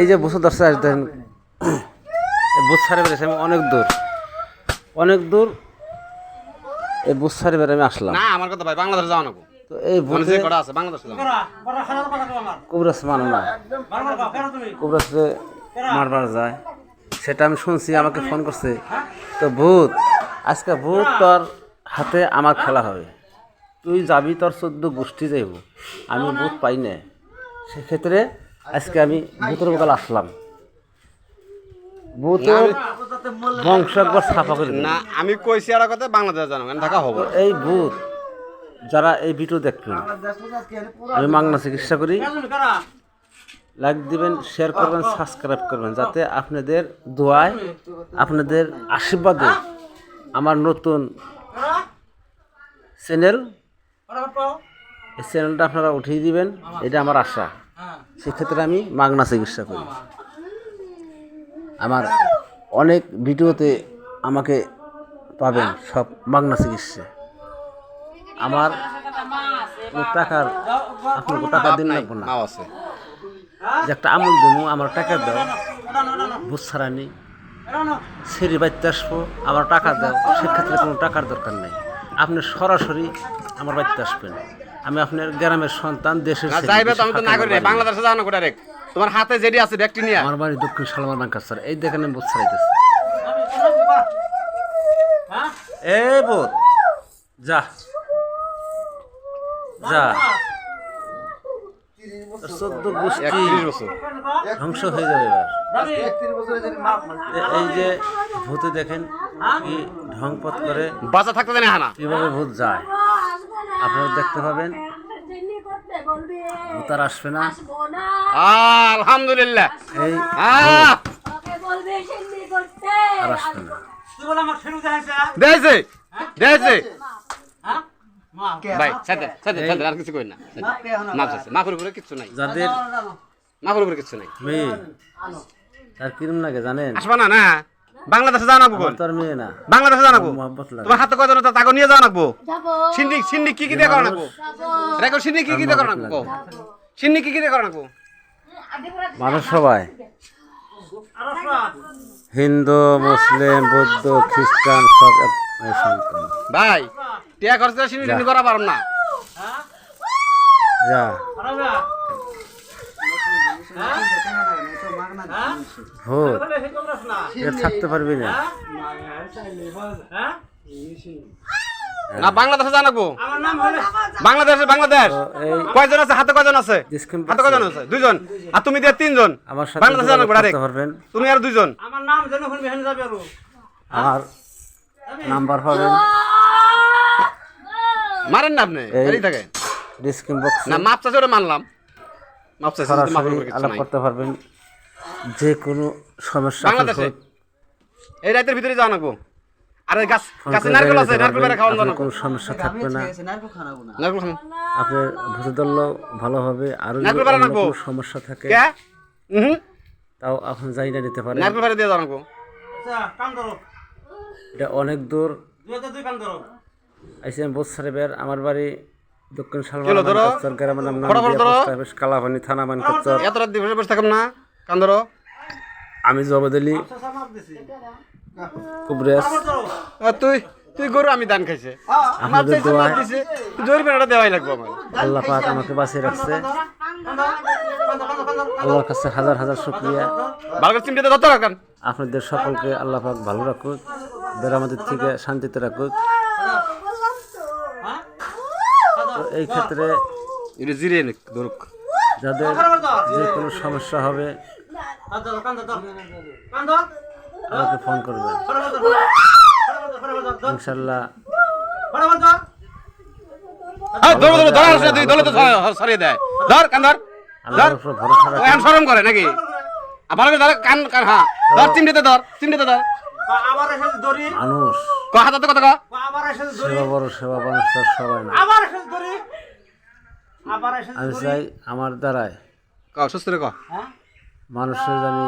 এই যে বছর দশ দেখেন বুথ সারে বেড়েছে আমি অনেক দূর। অনেক দূর এই বুথ সারে বেড়ে আমি আসলাম। না আমার কথা ভাই বাংলাদেশে যাওয়া নাকো তো এই মানে যে কটা আছে বাংলাদেশে যাওয়া কুবরাস মানে না। কুবরাসে মারবার যায়। সেটা আমি শুনছি আমাকে ফোন করছে। তো ভূত আজকে ভূত তোর হাতে আমার খেলা হবে। তুই যাবি তোর চোদ্দ গোষ্ঠী যাইব। আমি ভূত পাই না। সেক্ষেত্রে আজকে আমি ভূতের বকাল আসলাম। ভূতের বংশ একবার সাফা করে না আমি কইছি আর কথা বাংলাদেশে জানো ঢাকা হব এই ভূত যারা এই ভিডিও দেখবেন আমি মাংনা চিকিৎসা করি। লাইক দিবেন শেয়ার করবেন সাবস্ক্রাইব করবেন যাতে আপনাদের দোয়ায় আপনাদের আশীর্বাদে আমার নতুন চ্যানেল এই চ্যানেলটা আপনারা উঠিয়ে দিবেন এটা আমার আশা। সেক্ষেত্রে আমি মাগনা চিকিৎসা করি। আমার অনেক ভিডিওতে আমাকে পাবেন সব মাগনা চিকিৎসা। আমার টাকার আপনাকে টাকা দিন লাগবো না। যে একটা আমল দেবো, আমার টাকা দাও। বুঝ ছাড়ানি সেরি বাড়িতে আসব, আমার টাকা দাও। সেক্ষেত্রে কোনো টাকার দরকার নেই। আপনি সরাসরি আমার বাড়িতে আসবেন। আমি আপনার গ্রামের সন্তান দেশের না যাইবে তো আমি তো না করি। বাংলাদেশে তোমার হাতে যেটি আছে ব্যাগটি নিয়ে আমার বাড়ি দক্ষিণ সালমান বাঙ্কার স্যার। এই দেখেন আমি বুঝ ছাড়াইতেছি। এ বোধ যা। যা। চোদ্দ গোষ্ঠী ধ্বংস হয়ে যাবে এবার। এই যে ভূতে দেখেন কি ঢংপথ করে বাচ্চা থাকতে জানি হানা। কীভাবে ভূত যায়। আপনারা দেখতে পাবেন। আসবে না। আলহামদুলিল্লাহ। এই আর আসবে না। দেখছে দেখছে ভাই সাথে সাথে সাথে আর কিছু কই না। মাফ আছে মাফের উপরে কিছু নাই। যাদের মাফের উপরে কিছু নাই। মেয়ে তার কিরম লাগে জানেন? আসবা না না। বাংলাদেশে যাওয়া নাকবো আমার তো মেয়ে না। বাংলাদেশে যাওয়া নাকবো তোমার হাতে কয়জন আছে তাকে নিয়ে যাওয়া নাকবো যাব। সিন্নি সিন্নি কি কি দিয়ে করা নাকবো রেকর্ড সিন্নি কি কি দিয়ে করা নাকবো সিন্নি কি কি দিয়ে করা নাকবো মানুষ সবাই। হিন্দু মুসলিম বৌদ্ধ খ্রিস্টান সব ভাই টিয়া খরচ করে সিন্নি টিন্নি করা পারম না। যা। এ থাকতে পারবি না। না বাংলাদেশে নাকবো বাংলাদেশে বাংলাদেশ। কয়জন আছে? হাতে কয়জন আছে? হাতে কয়জন আছে? দুইজন। আর তুমি দিয়ে তিনজন। আমার সাথে বাংলাদেশে ডাইরেক্ট তুমি আর দুইজন। আমার নাম যেন শুনবি যাবে আরও। নাম্বার পাবেন। মারেন না আপনি। এই- থাকে বক্সে না মাপ চাষে ওটা মানলাম। মাপ করতে পারবেন। যে কোনো সমস্যা বাংলাদেশে? এই রাতের ভিতরে যাওয়া নাকবো আর এই গাছ গাছে নারকেল আছে নারকেল পারবেন। বেড়ে খাওয়ানো আপনার কোনো সমস্যা থাকবে না। নারকেল খান আপনার ভূত ধরলেও ভালো হবে। আরও নারকেল বেড়া সমস্যা থাকে কে? হুম তাও আপনি যাই না নিতে পারেন। নারকেল বেড়ে দিয়ে যাও নাকবো আচ্ছা কাম ধরো। এটা অনেক দূর। দুই হাজার দুই কাম বোস সাহেবের আমার বাড়ি দক্ষিণ কিলো সালমান গ্রামের নাম। কালাপানি থানা এত রাত দিয়ে বসে থাকুন না। কান ধরো আমি জবাদ আলী কুবরেস তুই তুই গরু আমি দান খাইছে। আপনাদের জোর বেড়াটা দেওয়াই লাগবে আমার। আল্লাহ পাক আমাকে বাঁচিয়ে রাখছে। আল্লাহর কাছে হাজার হাজার শুক্রিয়া। ভালো চিমটিতে ধরতে রাখান। আপনাদের সকলকে আল্লাহ পাক ভালো রাখুক বেরামদের থেকে শান্তিতে রাখুক। তো এই ক্ষেত্রে যাদের যে কোনো সমস্যা হবে আমাকে ফোন করবেন ধর ইনশাল্লাহ। হ্যাঁ সরিয়ে দেয়। সরম করে নাকি? ধর কান কান হ্যাঁ। ধর। ধর মানুষ। হাতে কথা সেবা বড় সেবা মানুষ সবাই না। আমি চাই আমার দ্বারায়। ক সুস্থ রে ক। হ্যাঁ? মানুষের জানি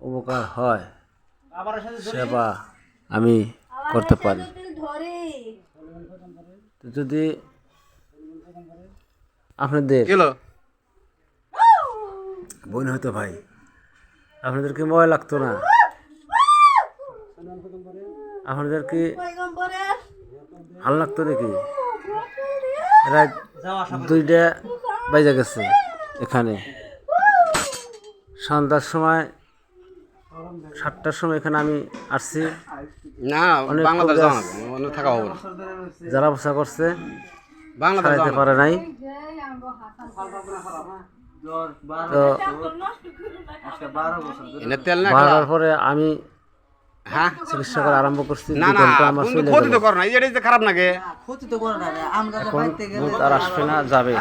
উপকার হয় সেবা আমি করতে পারি। যদি আপনাদের বোন হতো ভাই আপনাদের কি ময় লাগতো না। আপনাদের কি ভালো লাগতো নাকি রাত দুইটা বাজে গেছে এখানে। সন্ধ্যার সময় সাতটার সময় এখানে আমি আসছি। না অনেক বাংলাদেশ থাকা হবে যারা বসা করছে বাংলাদেশ পারে নাই। তো বাড়ার পরে আমি হ্যাঁ? চিকিৎসা করা আরম্ভ করছি না না আমার ক্ষতি তো করো না এই যে খারাপ নাকি? ক্ষতি তো করে না আমরা তো এখন বাড়িতে গেলে ভূত আর আসবে না যাবে।